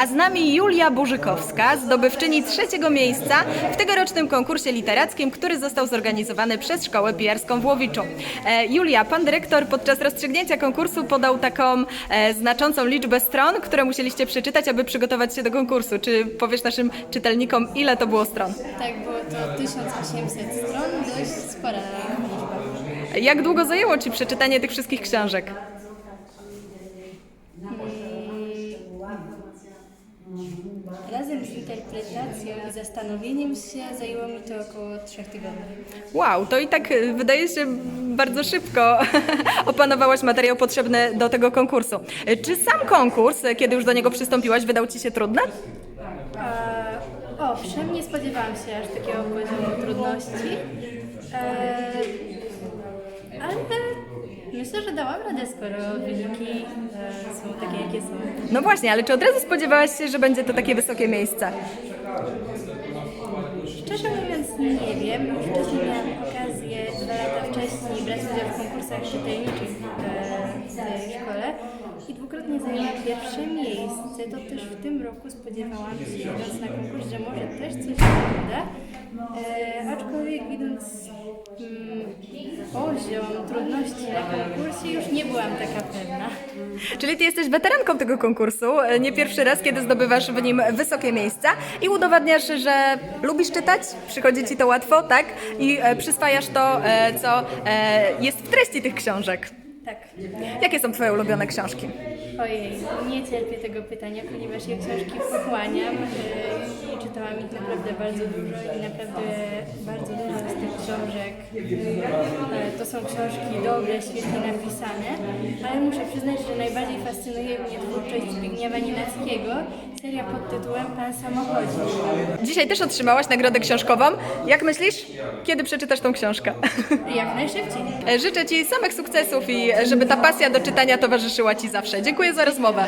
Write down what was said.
A z nami Julia Burzykowska, zdobywczyni trzeciego miejsca w tegorocznym konkursie literackim, który został zorganizowany przez Szkołę Pijarską w Łowiczu. E, Julia, pan dyrektor podczas rozstrzygnięcia konkursu podał taką e, znaczącą liczbę stron, które musieliście przeczytać, aby przygotować się do konkursu. Czy powiesz naszym czytelnikom, ile to było stron? Tak, było to 1800 stron, dość spora liczba. Jak długo zajęło Ci przeczytanie tych wszystkich książek? Razem z interpretacją i zastanowieniem się zajęło mi to około 3 tygodni. Wow, to i tak y, wydaje się bardzo szybko opanowałaś materiał potrzebny do tego konkursu. Y, Czy sam konkurs, y, kiedy już do niego przystąpiłaś, wydał Ci się trudny? E, owszem, nie spodziewałam się aż takiego poziomu trudności, e, ale myślę, że dałam radę, skoro wyniki e, są takie, jakie są. No właśnie, ale czy od razu spodziewałaś się, że będzie to takie wysokie miejsce? Szczerze mówiąc nie wiem. Już wcześniej miałam okazję dwa lata wcześniej brać udział w konkursach czytelniczych e, w tej szkole i dwukrotnie zajęłam pierwsze miejsce. To też w tym roku spodziewałam się, idąc na konkurs, że może też coś się uda. E, aczkolwiek widząc mm, poziom trudności na konkursie już nie byłam taka pewna. Czyli Ty jesteś weteranką tego konkursu, nie pierwszy raz, kiedy zdobywasz w nim wysokie miejsca i udowadniasz, że lubisz czytać, przychodzi Ci to łatwo, tak? I e, przyswajasz to, e, co e, jest w treści tych książek. Tak. Jakie są Twoje ulubione książki? Ojej, nie cierpię tego pytania, ponieważ ja książki pochłaniam yy, i czytałam ich naprawdę bardzo dużo i naprawdę bardzo dużo z tych książek yy, to są książki dobre, świetnie napisane, ale muszę przyznać, że najbardziej fascynuje mnie twórczość Zbigniewa Nienackiego, seria pod tytułem Pan Samochodzi. Dzisiaj też otrzymałaś nagrodę książkową. Jak myślisz, kiedy przeczytasz tą książkę? Jak najszybciej. Życzę Ci samych sukcesów i żeby ta pasja do czytania towarzyszyła Ci zawsze. Dziękuję za rozmowę.